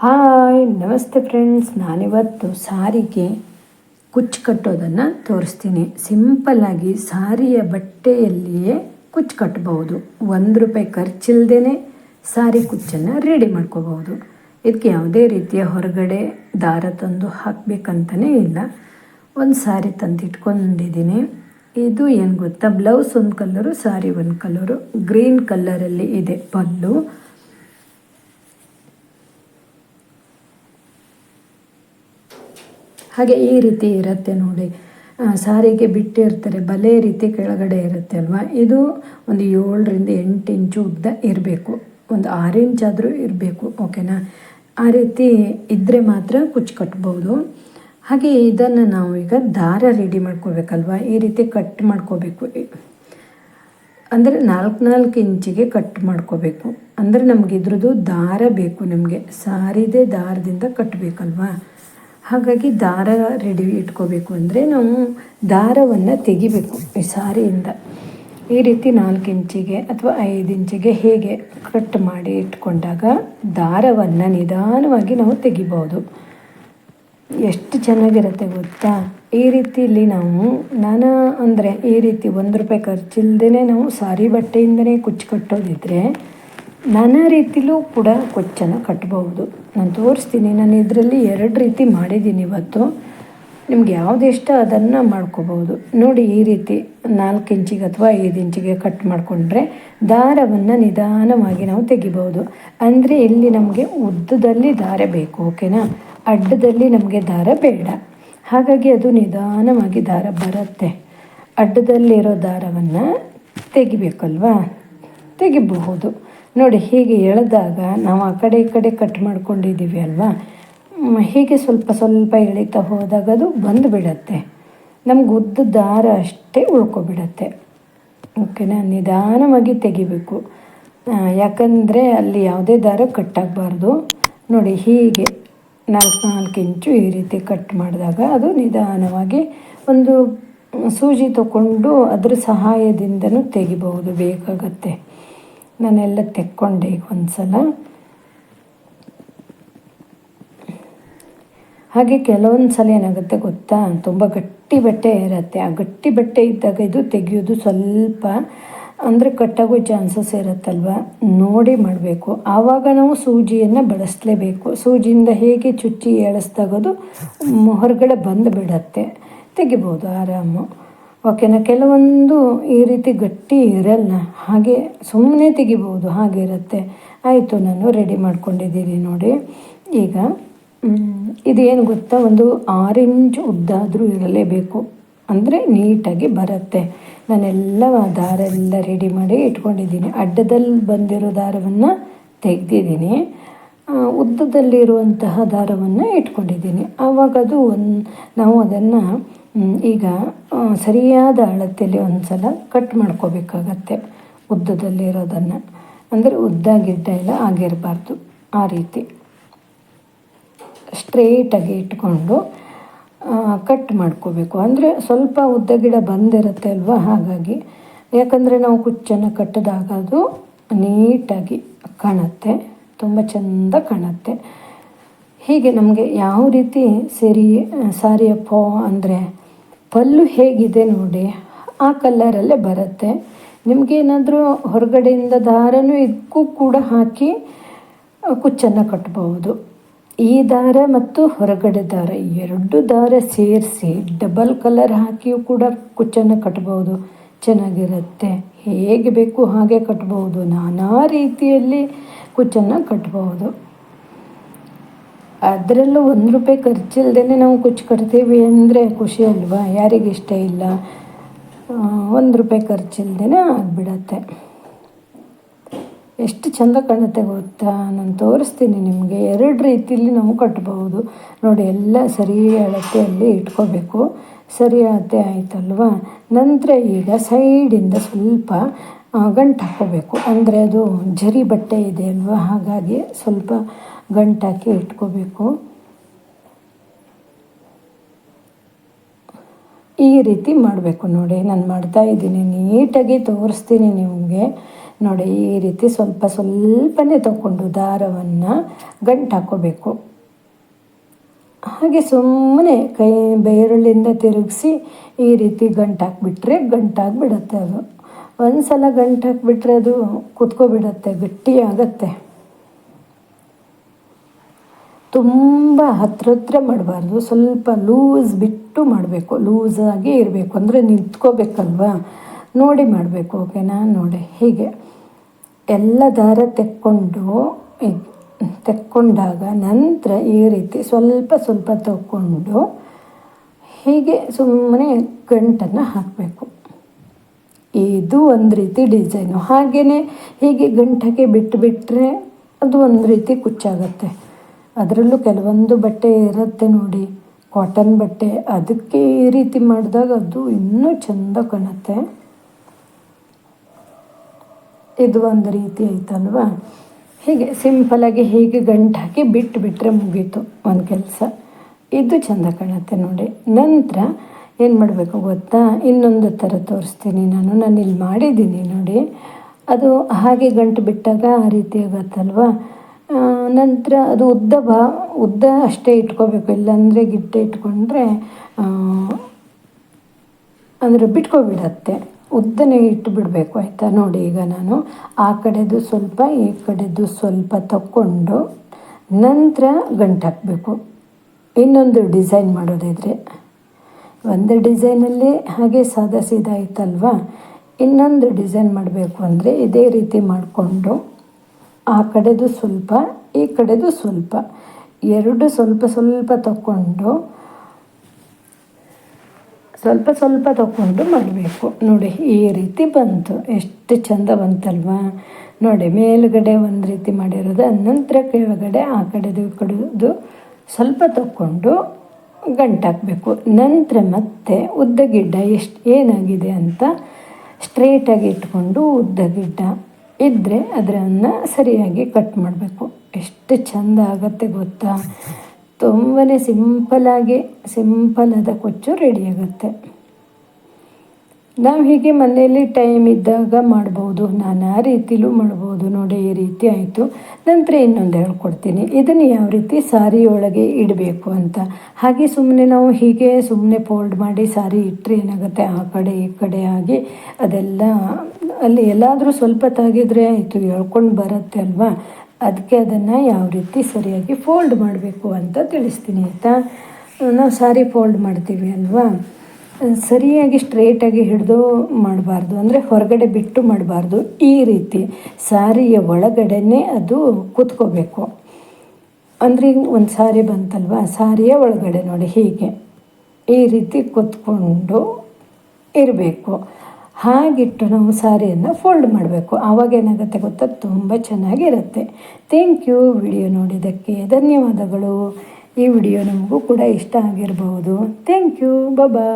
Hi, ನಮಸ್ತೆ friends ನಾನಿವತ್ತು ಸಾರಿಗೆ ಕುಚ್ಚು ಕಟ್ಟೋದನ್ನು ತೋರಿಸ್ತೀನಿ. ಸಿಂಪಲ್ಲಾಗಿ ಸಾರಿಯ ಬಟ್ಟೆಯಲ್ಲಿಯೇ ಕುಚ್ಚು ಕಟ್ಟಬಹುದು ಒಂದು ರೂಪಾಯಿ ಖರ್ಚಿಲ್ಲದೇ ಸಾರಿ ಕುಚ್ಚನ್ನು ರೆಡಿ ಮಾಡ್ಕೋಬಹುದು. ಇದಕ್ಕೆ ಯಾವುದೇ ರೀತಿಯ ಹೊರಗಡೆ ದಾರ ತಂದು ಹಾಕಬೇಕಂತಲೇ ಇಲ್ಲ. ಒಂದು ಸಾರಿ ತಂದು ಇಟ್ಕೊಂಡಿದ್ದೀನಿ ಇದು ಏನು ಗೊತ್ತಾ? ಬ್ಲೌಸ್ ಒಂದು ಕಲ್ಲರು ಸಾರಿ ಒಂದು ಕಲ್ಲರು ಗ್ರೀನ್ ಕಲ್ಲರಲ್ಲಿ ಇದೆ. ಪಲ್ಲು. ಹಾಗೆ ಈ ರೀತಿ ಇರುತ್ತೆ ನೋಡಿ. ಸಾರಿಗೆ ಬಿಟ್ಟಿರ್ತಾರೆ ಬಲೆ ರೀತಿ ಕೆಳಗಡೆ ಇರುತ್ತೆ ಅಲ್ವಾ? ಇದು ಒಂದು ಏಳರಿಂದ ಎಂಟು ಇಂಚು ಉದ್ದ ಇರಬೇಕು. ಒಂದು ಆರು ಇಂಚ್ ಆದರೂ ಇರಬೇಕು ಓಕೆನಾ ಆ ರೀತಿ ಇದ್ದರೆ ಮಾತ್ರ ಕುಚ್ಚು ಕಟ್ಬೋದು. ಹಾಗೆ ಇದನ್ನು ನಾವು ಈಗ ದಾರ ರೆಡಿ ಮಾಡ್ಕೋಬೇಕಲ್ವ? ಈ ರೀತಿ ಕಟ್ ಮಾಡ್ಕೋಬೇಕು. ಅಂದರೆ ನಾಲ್ಕು ನಾಲ್ಕು ಇಂಚಿಗೆ ಕಟ್ ಮಾಡ್ಕೋಬೇಕು. ಅಂದರೆ ನಮಗೆ ಇದ್ರದ್ದು ದಾರ ಬೇಕು ನಮಗೆ. ಸಾರಿದೆ ದಾರದಿಂದ ಕಟ್ಟಬೇಕಲ್ವಾ ಹಾಗಾಗಿ ದಾರ ರೆಡಿ ಇಟ್ಕೋಬೇಕು ಅಂದರೆ ನಾವು ದಾರವನ್ನು ತೆಗಿಬೇಕು ಈ ಸಾರಿಯಿಂದ. ಈ ರೀತಿ ನಾಲ್ಕು ಇಂಚಿಗೆ ಅಥವಾ ಐದು ಇಂಚಿಗೆ ಹೇಗೆ ಕಟ್ ಮಾಡಿ ಇಟ್ಕೊಂಡಾಗ ದಾರವನ್ನು ನಿಧಾನವಾಗಿ ನಾವು ತೆಗಿಬೋದು ಎಷ್ಟು ಚೆನ್ನಾಗಿರುತ್ತೆ ಗೊತ್ತಾ? ಈ ರೀತಿಯಲ್ಲಿ ನಾವು ನಾನು ಅಂದರೆ ಈ ರೀತಿ ಒಂದು ರೂಪಾಯಿ ಖರ್ಚಿಲ್ದೇ ನಾವು ಸಾರಿ ಬಟ್ಟೆಯಿಂದನೇ ಕುಚ್ಚು ಕಟ್ಟೋದಿದ್ರೆ ನಾನಾ ರೀತಿಲೂ ಕೂಡ ಕೊಚ್ಚನ ಕಟ್ಬೋದು ನಾನು ತೋರಿಸ್ತೀನಿ. ನಾನು ಇದರಲ್ಲಿ ಎರಡು ರೀತಿ ಮಾಡಿದ್ದೀನಿ ಇವತ್ತು. ನಿಮ್ಗೆ ಯಾವ್ದು ಇಷ್ಟ ಅದನ್ನು ಮಾಡ್ಕೋಬೋದು ನೋಡಿ ಈ ರೀತಿ ನಾಲ್ಕು ಇಂಚಿಗೆ ಅಥವಾ ಐದು ಇಂಚಿಗೆ ಕಟ್ ಮಾಡಿಕೊಂಡ್ರೆ ದಾರವನ್ನು ನಿಧಾನವಾಗಿ ನಾವು ತೆಗಿಬೋದು ಅಂದರೆ ಇಲ್ಲಿ ನಮಗೆ ಉದ್ದದಲ್ಲಿ ದಾರ ಬೇಕು, ಓಕೆನಾ? ಅಡ್ಡದಲ್ಲಿ ನಮಗೆ ದಾರ ಬೇಡ. ಹಾಗಾಗಿ ಅದು ನಿಧಾನವಾಗಿ ದಾರ ಬರುತ್ತೆ. ಅಡ್ಡದಲ್ಲಿರೋ ದಾರವನ್ನು ತೆಗಿಬೇಕಲ್ವಾ? ತೆಗಿಬಹುದು. ನೋಡಿ, ಹೀಗೆ ಎಳೆದಾಗ ನಾವು ಆ ಕಡೆ ಈ ಕಡೆ ಕಟ್ ಮಾಡ್ಕೊಂಡಿದ್ದೀವಿ ಅಲ್ವಾ? ಹೀಗೆ ಸ್ವಲ್ಪ ಸ್ವಲ್ಪ ಎಳಿತಾ ಹೋದಾಗ ಅದು ಬಂದು ಬಿಡತ್ತೆ ನಮ್ಗೆ ಉದ್ದ ದಾರ ಅಷ್ಟೇ ಉಳ್ಕೊಬಿಡತ್ತೆ. ಓಕೆನಾ? ನಿಧಾನವಾಗಿ ತೆಗಿಬೇಕು. ಯಾಕಂದರೆ ಅಲ್ಲಿ ಯಾವುದೇ ದಾರ ಕಟ್ಟಾಗಬಾರ್ದು ನೋಡಿ, ಹೀಗೆ ನಾಲ್ಕು ನಾಲ್ಕು ಇಂಚು ಈ ರೀತಿ ಕಟ್ ಮಾಡಿದಾಗ ಅದು ನಿಧಾನವಾಗಿ ಒಂದು ಸೂಜಿ ತಗೊಂಡು ಅದರ ಸಹಾಯದಿಂದನೂ ತೆಗಿಬಹುದು, ಬೇಕಾಗತ್ತೆ. ನಾನೆಲ್ಲ ತೆಕ್ಕೊಂಡೆ ಈಗ ಒಂದ್ಸಲ. ಹಾಗೆ ಕೆಲವೊಂದು ಸಲ ಏನಾಗುತ್ತೆ ಗೊತ್ತಾ? ತುಂಬ ಗಟ್ಟಿ ಬಟ್ಟೆ ಇರುತ್ತೆ. ಆ ಗಟ್ಟಿ ಬಟ್ಟೆ ಇದ್ದಾಗ ಇದು ತೆಗೆಯೋದು ಸ್ವಲ್ಪ ಅಂದರೆ ಕಟ್ಟಾಗೋ ಚಾನ್ಸಸ್ ಇರುತ್ತಲ್ವ? ನೋಡಿ ಮಾಡಬೇಕು. ಆವಾಗ ನಾವು ಸೂಜಿಯನ್ನು ಬಳಸಲೇಬೇಕು. ಸೂಜಿಯಿಂದ ಹೇಗೆ ಚುಚ್ಚಿ ಎಳಿಸ್ದಾಗದು ಹೊರಗಡೆ ಬಂದು ಬಿಡತ್ತೆ. ತೆಗಿಬೋದು ಆರಾಮು. ಓಕೆನಾ ಕೆಲವೊಂದು ಈ ರೀತಿ ಗಟ್ಟಿ ಇರಲ್ಲ. ಹಾಗೆ ಸುಮ್ಮನೆ ತೆಗಿಬೋದು ಹಾಗಿರುತ್ತೆ ಆಯಿತು, ನಾನು ರೆಡಿ ಮಾಡ್ಕೊಂಡಿದ್ದೀನಿ ನೋಡಿ. ಈಗ ಇದೇನು ಗೊತ್ತಾ? ಒಂದು ಆರು ಇಂಚ್ ಉದ್ದಾದರೂ ಇರಲೇಬೇಕು. ಅಂದರೆ ನೀಟಾಗಿ ಬರುತ್ತೆ. ನಾನೆಲ್ಲ ದಾರ ಎಲ್ಲ ರೆಡಿ ಮಾಡಿ ಇಟ್ಕೊಂಡಿದ್ದೀನಿ. ಅಡ್ಡದಲ್ಲಿ ಬಂದಿರೋ ದಾರವನ್ನು ತೆಗೆದಿದ್ದೀನಿ. ಉದ್ದದಲ್ಲಿರುವಂತಹ ದಾರವನ್ನು ಇಟ್ಕೊಂಡಿದ್ದೀನಿ. ಆವಾಗ ಅದು ಒಂದು, ನಾವು ಅದನ್ನು ಈಗ ಸರಿಯಾದ ಅಳತೆಯಲ್ಲಿ ಒಂದು ಸಲ ಕಟ್ ಮಾಡ್ಕೋಬೇಕಾಗತ್ತೆ ಉದ್ದದಲ್ಲಿರೋದನ್ನು ಅಂದರೆ ಉದ್ದ ಗಿಡ್ಡ ಎಲ್ಲ ಆಗಿರಬಾರ್ದು ಆ ರೀತಿ. ಸ್ಟ್ರೇಟಾಗಿ ಇಟ್ಕೊಂಡು ಕಟ್ ಮಾಡ್ಕೋಬೇಕು. ಅಂದರೆ ಸ್ವಲ್ಪ ಉದ್ದ ಗಿಡ ಬಂದಿರುತ್ತೆ ಅಲ್ವಾ ಹಾಗಾಗಿ. ಯಾಕಂದರೆ ನಾವು ಕುಚ್ಚನ್ನು ಕಟ್ಟಿದಾಗ ಅದು ನೀಟಾಗಿ ಕಾಣುತ್ತೆ, ತುಂಬ ಚೆಂದ ಕಾಣುತ್ತೆ. ಹೀಗೆ ನಮಗೆ ಯಾವ ರೀತಿ ಸರಿ ಸಾರಿಯ ಪೋ ಅಂದರೆ ಪಲ್ಲು ಹೇಗಿದೆ ನೋಡಿ, ಆ ಕಲ್ಲರಲ್ಲೇ ಬರುತ್ತೆ. ನಿಮಗೇನಾದರೂ ಹೊರಗಡೆಯಿಂದ ದಾರನೂ ಇದಕ್ಕೂ ಕೂಡ ಹಾಕಿ ಕುಚ್ಚನ್ನು ಕಟ್ಬೋದು ಈ ದಾರ ಮತ್ತು ಹೊರಗಡೆ ದಾರ ಎರಡು ದಾರ ಸೇರಿಸಿ ಡಬಲ್ ಕಲರ್ ಹಾಕಿಯೂ ಕೂಡ ಕುಚ್ಚನ್ನು ಕಟ್ಬೋದು ಚೆನ್ನಾಗಿರುತ್ತೆ. ಹೇಗೆ ಬೇಕು ಹಾಗೆ ಕಟ್ಬೋದು ನಾನಾ ರೀತಿಯಲ್ಲಿ ಕುಚ್ಚನ್ನು ಕಟ್ಬೋದು ಅದರಲ್ಲೂ ಒಂದು ರೂಪಾಯಿ ಖರ್ಚಿಲ್ದೇ ನಾವು ಕುಚ್ಚು ಕಟ್ತೀವಿ ಅಂದರೆ ಖುಷಿ ಅಲ್ವಾ? ಯಾರಿಗೆ ಇಷ್ಟ ಇಲ್ಲ? ಒಂದು ರೂಪಾಯಿ ಖರ್ಚಿಲ್ದೇ ಆಗಿಬಿಡತ್ತೆ. ಎಷ್ಟು ಚಂದ ಕಾಣುತ್ತೆ ಗೊತ್ತಾ? ನಾನು ತೋರಿಸ್ತೀನಿ ನಿಮಗೆ. ಎರಡು ರೀತಿಯಲ್ಲಿ ನಾವು ಕಟ್ಬೋದು ನೋಡಿ, ಎಲ್ಲ ಸರಿ ಅಳತೆಯಲ್ಲಿ ಇಟ್ಕೋಬೇಕು. ಸರಿ ಅಳತೆ ಆಯ್ತಲ್ವಾ? ನಂತರ ಈಗ ಸೈಡಿಂದ ಸ್ವಲ್ಪ ಗಂಟು ಹಾಕ್ಕೋಬೇಕು. ಅಂದರೆ ಅದು ಜರಿ ಬಟ್ಟೆ ಇದೆ ಅಲ್ವಾ? ಹಾಗಾಗಿ ಸ್ವಲ್ಪ ಗಂಟು ಇಟ್ಕೋಬೇಕು. ಈ ರೀತಿ ಮಾಡಬೇಕು ನೋಡಿ. ನಾನು ಮಾಡ್ತಾ ಇದ್ದೀನಿ. ನೀಟಾಗಿ ತೋರಿಸ್ತೀನಿ ನಿಮಗೆ. ನೋಡಿ, ಈ ರೀತಿ ಸ್ವಲ್ಪ ಸ್ವಲ್ಪನೇ ತಗೊಂಡು ದಾರವನ್ನು ಗಂಟು ಹಾಕ್ಕೋಬೇಕು. ಹಾಗೆ ಸುಮ್ಮನೆ ಕೈ, ಬೆರಳಿಂದ ತಿರುಗಿಸಿ ಈ ರೀತಿ ಗಂಟು ಹಾಕ್ಬಿಟ್ರೆ ಗಂಟಾಗಿಬಿಡತ್ತೆ ಅದು. ಒಂದು ಸಲ ಗಂಟು ಹಾಕಿಬಿಟ್ರೆ ಅದು ಕುತ್ಕೊಬಿಡತ್ತೆ ಗಟ್ಟಿಯಾಗತ್ತೆ ತುಂಬ ಹತ್ರ ಹತ್ರ ಮಾಡಬಾರ್ದು, ಸ್ವಲ್ಪ ಲೂಸ್ ಬಿಟ್ಟು ಮಾಡಬೇಕು ಲೂಸಾಗಿ ಇರಬೇಕು. ಅಂದರೆ ನಿಂತ್ಕೋಬೇಕಲ್ವಾ? ನೋಡಿ ಮಾಡಬೇಕು, ಓಕೆನಾ? ನೋಡಿ, ಹೀಗೆ. ಎಲ್ಲ ದಾರ ತೆಕ್ಕೊಂಡು ತೆಕ್ಕೊಂಡಾಗ ನಂತರ ಈ ರೀತಿ ಸ್ವಲ್ಪ ಸ್ವಲ್ಪ ತಗೊಂಡು ಹೀಗೆ ಸುಮ್ಮನೆ ಗಂಟನ್ನು ಹಾಕಬೇಕು. ಇದು ಒಂದು ರೀತಿ ಡಿಸೈನು ಹಾಗೆಯೇ ಹೀಗೆ ಗಂಟಕ್ಕೆ ಬಿಟ್ಟು ಬಿಟ್ಟರೆ ಅದು ಒಂದು ರೀತಿ ಕುಚ್ಚಾಗತ್ತೆ. ಅದರಲ್ಲೂ ಕೆಲವೊಂದು ಬಟ್ಟೆ ಇರುತ್ತೆ ನೋಡಿ. ಕಾಟನ್ ಬಟ್ಟೆ, ಅದಕ್ಕೆ ಈ ರೀತಿ ಮಾಡಿದಾಗ ಅದು ಇನ್ನೂ ಚೆಂದ ಕಾಣುತ್ತೆ. ಇದು ಒಂದು ರೀತಿ ಆಯ್ತಲ್ವಾ? ಹೀಗೆ ಸಿಂಪಲಾಗಿ ಹೀಗೆ ಗಂಟು ಹಾಕಿ ಬಿಟ್ಟು ಬಿಟ್ಟರೆ ಮುಗೀತು ಒಂದು ಕೆಲಸ. ಇದು ಚೆಂದ ಕಾಣುತ್ತೆ ನೋಡಿ. ನಂತರ ಏನು ಮಾಡಬೇಕು ಗೊತ್ತಾ? ಇನ್ನೊಂದು ಥರ ತೋರಿಸ್ತೀನಿ ನಾನು. ನಾನು ಇಲ್ಲಿ ಮಾಡಿದ್ದೀನಿ ನೋಡಿ. ಅದು ಹಾಗೆ ಗಂಟು ಬಿಟ್ಟಾಗ ಆ ರೀತಿ ಆಗತ್ತಲ್ವ? ನಂತರ ಅದು ಉದ್ದ ಬಾ, ಉದ್ದ ಅಷ್ಟೇ ಇಟ್ಕೋಬೇಕು. ಇಲ್ಲಾಂದರೆ ಗಿಡ್ಡೆ ಇಟ್ಕೊಂಡ್ರೆ ಅಂದರೆ ಬಿಟ್ಕೊಬಿಡತ್ತೆ. ಉದ್ದನೇ ಇಟ್ಟು ಬಿಡಬೇಕು ಆಯಿತಾ? ನೋಡಿ ಈಗ ನಾನು. ಆ ಕಡೆದು ಸ್ವಲ್ಪ, ಈ ಕಡೆದು ಸ್ವಲ್ಪ ತಕ್ಕೊಂಡು ನಂತರ ಗಂಟು ಹಾಕಬೇಕು. ಇನ್ನೊಂದು ಡಿಸೈನ್ ಮಾಡೋದಿದ್ರೆ. ಒಂದು ಡಿಸೈನಲ್ಲಿ ಹಾಗೆ ಸಾದಾ ಸೀದಾ ಇತ್ತಲ್ವ? ಇನ್ನೊಂದು ಡಿಸೈನ್ ಮಾಡಬೇಕು ಅಂದರೆ ಇದೇ ರೀತಿ ಮಾಡಿಕೊಂಡು ಆ ಕಡೆದು ಸ್ವಲ್ಪ, ಈ ಕಡೆದು ಸ್ವಲ್ಪ, ಎರಡು ಸ್ವಲ್ಪ ಸ್ವಲ್ಪ ತಕ್ಕೊಂಡು, ಸ್ವಲ್ಪ ಸ್ವಲ್ಪ ತಗೊಂಡು ಮಾಡಬೇಕು. ನೋಡಿ, ಈ ರೀತಿ ಬಂತು. ಎಷ್ಟು ಚಂದ ಬಂತಲ್ವಾ? ನೋಡಿ, ಮೇಲುಗಡೆ ಒಂದು ರೀತಿ ಮಾಡಿರೋದು ನಂತರ ಕೆಳಗಡೆ ಆ ಕಡೆದು ಕಡೆದು ಸ್ವಲ್ಪ ತಗೊಂಡು ಗಂಟಾಕಬೇಕು. ನಂತರ ಮತ್ತೆ ಉದ್ದಗಿಡ್ಡ ಎಷ್ಟು ಏನಾಗಿದೆ ಅಂತ ಸ್ಟ್ರೇಟಾಗಿ ಇಟ್ಕೊಂಡು ಉದ್ದಗಿಡ್ಡ ಇದ್ದರೆ ಅದನ್ನು ಸರಿಯಾಗಿ ಕಟ್ ಮಾಡಬೇಕು. ಎಷ್ಟು ಚೆಂದ ಆಗುತ್ತೆ ಗೊತ್ತಾ? ತುಂಬಾ ಸಿಂಪಲಾಗಿ ಸಿಂಪಲಾದ ಕೊಚ್ಚು ರೆಡಿ ಆಗುತ್ತೆ. ನಾವು ಹೀಗೆ ಮನೆಯಲ್ಲಿ ಟೈಮ್ ಇದ್ದಾಗ ಮಾಡ್ಬೋದು, ನಾನಾ ರೀತಿಲೂ ಮಾಡ್ಬೋದು. ನೋಡಿ, ಈ ರೀತಿ ಆಯಿತು. ನಂತರ ಇನ್ನೊಂದು ಹೇಳ್ಕೊಡ್ತೀನಿ. ಇದನ್ನು ಯಾವ ರೀತಿ ಸಾರಿ ಒಳಗೆ ಇಡಬೇಕು ಅಂತ. ಹಾಗೆ ಸುಮ್ಮನೆ ನಾವು ಹೀಗೆ ಸುಮ್ಮನೆ ಫೋಲ್ಡ್ ಮಾಡಿ ಸಾರಿ ಇಟ್ಟರೆ ಏನಾಗುತ್ತೆ? ಆ ಕಡೆ, ಈ ಕಡೆ ಆಗಿ ಅದೆಲ್ಲ, ಅಲ್ಲಿ ಎಲ್ಲಾದರೂ ಸ್ವಲ್ಪ ತಾಗಿದ್ರೆ ಆಯಿತು ಹೇಳ್ಕೊಂಡು ಬರುತ್ತೆ ಅಲ್ವಾ? ಅದಕ್ಕೆ ಅದನ್ನು ಯಾವ ರೀತಿ ಸರಿಯಾಗಿ ಫೋಲ್ಡ್ ಮಾಡಬೇಕು ಅಂತ ತಿಳಿಸ್ತೀನಿ, ಆಯಿತಾ? ನಾವು ಸಾರಿ ಫೋಲ್ಡ್ ಮಾಡ್ತೀವಿ ಅಲ್ವಾ? ಸರಿಯಾಗಿ ಸ್ಟ್ರೇಟಾಗಿ ಹಿಡಿದು ಮಾಡಬಾರ್ದು. ಅಂದರೆ ಹೊರಗಡೆ ಬಿಟ್ಟು ಮಾಡಬಾರ್ದು. ಈ ರೀತಿ ಸಾರಿಯ ಒಳಗಡೆನೇ ಅದು ಕೂತ್ಕೋಬೇಕು. ಅಂದರೆ ಒಂದು ಸಾರಿ ಬಂತಲ್ವ? ಸಾರಿಯ ಒಳಗಡೆ ನೋಡಿ ಹೀಗೆ. ಈ ರೀತಿ ಕೂತ್ಕೊಂಡು ಇರಬೇಕು. ಹಾಗಿಟ್ಟು ನಾವು ಸಾರಿಯನ್ನು ಫೋಲ್ಡ್ ಮಾಡಬೇಕು. ಆವಾಗ ಏನಾಗುತ್ತೆ ಗೊತ್ತಾ? ತುಂಬ ಚೆನ್ನಾಗಿರುತ್ತೆ. ಥ್ಯಾಂಕ್ ಯು ವಿಡಿಯೋ ನೋಡಿದ್ದಕ್ಕೆ ಧನ್ಯವಾದಗಳು. ಈ ವಿಡಿಯೋ ನಮಗೂ ಕೂಡ ಇಷ್ಟ ಆಗಿರಬಹುದು. Thank you Baba